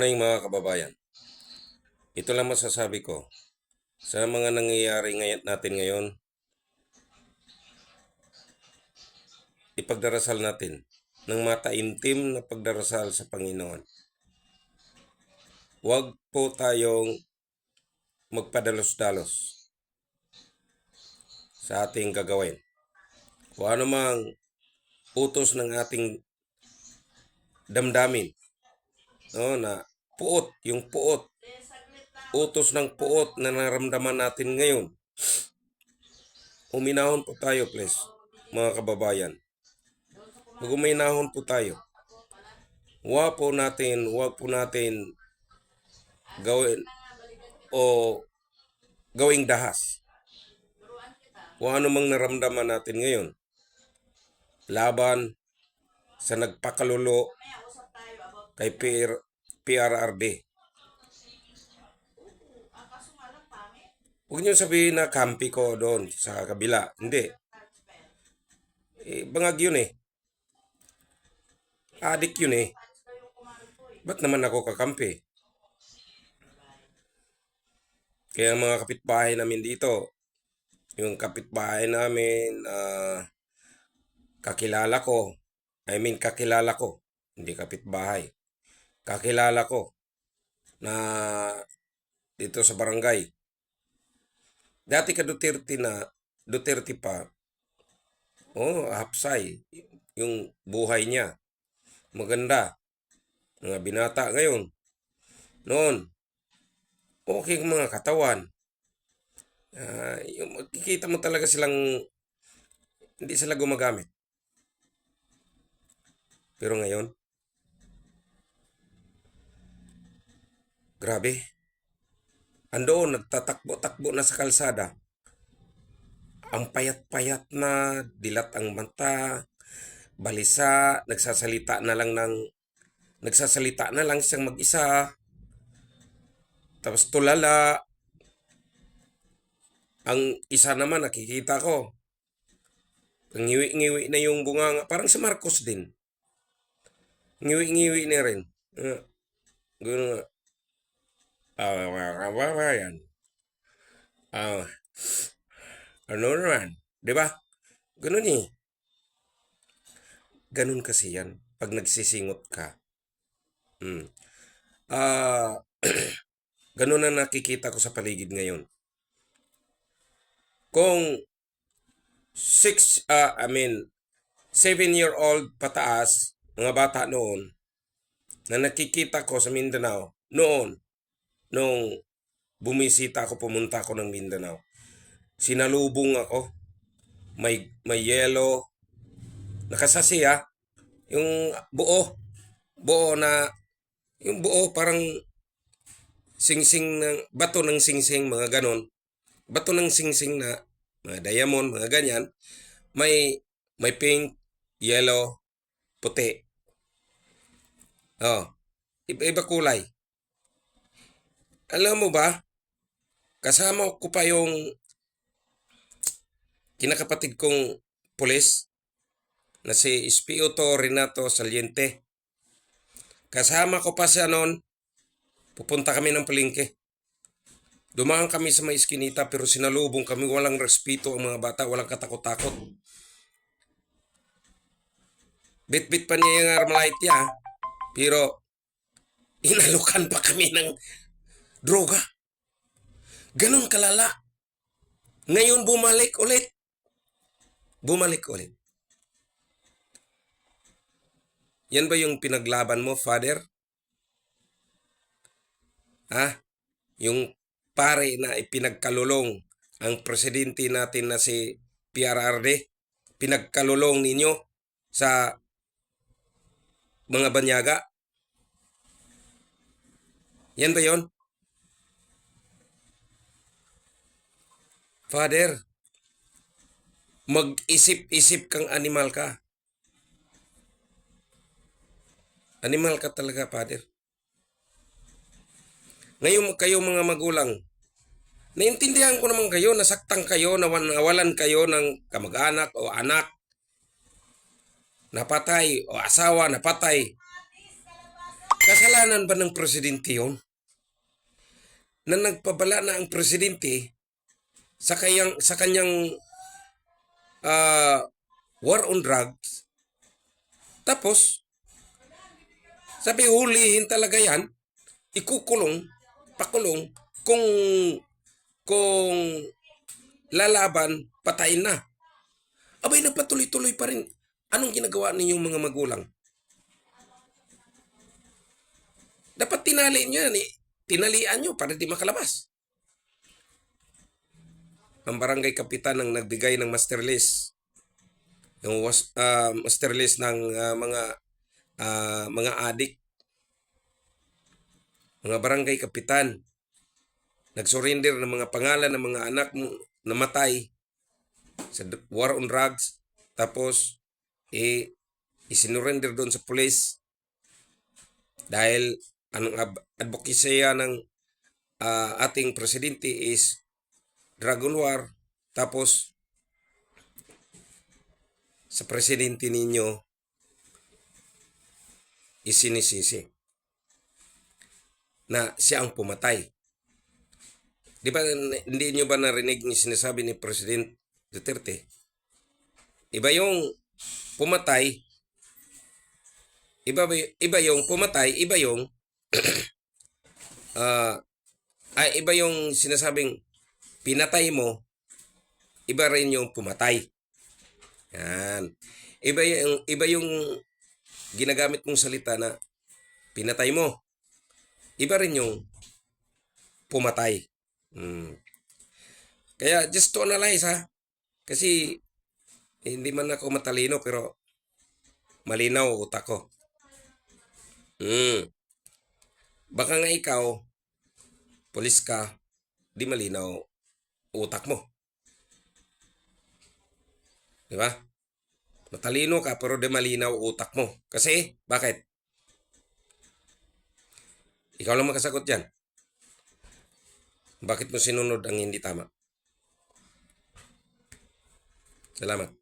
morning mga kababayan. Ito lang masasabi ko. Sa mga nangyayari ngayon natin ngayon, ipagdarasal natin ng mataimtim na pagdarasal sa Panginoon. Huwag po tayong magpadalos-dalos sa ating gagawin. Kung ano mang utos ng ating damdamin no, na puot, yung puot, utos ng puot na naramdaman natin ngayon. Uminahon po tayo, please, mga kababayan. Mag-uminahon po tayo. Huwag po natin, huwag po natin gawin o gawing dahas. Kung ano mang naramdaman natin ngayon. Laban sa nagpakalulo kay PR, PRRD. Huwag niyo sabihin na kampi ko doon sa kabila. Hindi. Eh, bangag yun eh. Adik yun eh. Ba't naman ako kakampi? Kaya mga kapitbahay namin dito, yung kapitbahay namin, ah, kakilala ko, I mean kakilala ko, hindi kapitbahay, kakilala ko na dito sa barangay. Dati ka Duterte na, Duterte pa, oh, hapsay, yung buhay niya. Maganda. Mga binata ngayon. Noon, okay mga katawan. Ah, yung makikita mo talaga silang hindi sila gumagamit. Pero ngayon, grabe. Andoon, nagtatakbo-takbo na sa kalsada. Ang payat-payat na, dilat ang mata, balisa, nagsasalita na lang ng nagsasalita na lang siyang mag-isa. Tapos tulala. Ang isa naman nakikita ko. Ang ngiwi-ngiwi na yung bunganga. Parang si Marcos din. Ngiwi-ngiwi na rin. Uh, Gano'n nga. Mga kababayan. Ah, ano naman? Di ba? Ganun eh. Ganun kasi yan. Pag nagsisingot ka. Mm. Ah, ganun na nakikita ko sa paligid ngayon. Kung six, ah, I mean, seven-year-old pataas, mga bata noon, na nakikita ko sa Mindanao, noon, nung bumisita ako, pumunta ako ng Mindanao, sinalubong ako, may, may yellow, nakasasi ah, yung buo, buo na, yung buo parang singsing ng, bato ng singsing, mga ganon, bato ng singsing na, mga diamond, mga ganyan, may, may pink, yellow, puti. Oh, iba-iba kulay. Alam mo ba, kasama ko pa yung kinakapatid kong pulis na si Espioto Renato Saliente. Kasama ko pa siya noon. Pupunta kami ng palengke. Dumaan kami sa may iskinita pero sinalubong kami. Walang respeto ang mga bata. Walang katakot-takot. Bit-bit pa niya yung Armalite niya. Pero inalukan pa kami ng droga. Ganon kalala. Ngayon bumalik ulit. Bumalik ulit. Yan ba yung pinaglaban mo, Father? Ha? Yung pare na ipinagkalulong ang presidente natin na si PRRD, pinagkalulong ninyo sa mga banyaga? Yan ba yon? Father, mag-isip-isip kang animal ka. Animal ka talaga, Father. Ngayon kayo mga magulang, naintindihan ko naman kayo, nasaktan kayo, nawalan kayo ng kamag-anak o anak, napatay o asawa, napatay. Kasalanan ba ng presidente yun? Na nagpabala na ang presidente sa kanyang sa kanyang ah, war on drugs. Tapos sabi hulihin talaga yan, ikukulong, pakulong kung kung lalaban, patayin na. Abay, nagpatuloy-tuloy pa rin. Anong ginagawa ninyong mga magulang? Dapat tinali nyo yan. eh. Tinalian nyo para di makalabas. Ang barangay kapitan ang nagbigay ng master list. Yung was, ah, master list ng ah, mga ah, mga adik. Mga barangay kapitan. Nagsurrender ng mga pangalan ng mga anak mo namatay sa war on drugs. Tapos, eh, isinurrender doon sa police dahil anong ab- advokasya ng ah, ating presidente is drug war. Tapos, sa presidente ninyo, isinisisi na siya ang pumatay. Di ba, hindi nyo ba narinig ni sinasabi ni President Duterte? Iba yung pumatay, iba, ba- iba yung pumatay, iba yung ah ay iba yung sinasabing pinatay mo, iba rin yung pumatay. Yan. Iba yung, iba yung ginagamit mong salita na pinatay mo. Iba rin yung pumatay. Hmm. Kaya just to analyze ha. Kasi hindi man ako matalino pero malinaw utak ko. Hmm. Baka nga ikaw, polis ka, di malinaw utak mo. Di ba? Matalino ka pero di malinaw utak mo. Kasi, bakit? Ikaw lang makasagot dyan. Bakit mo sinunod ang hindi tama? Salamat.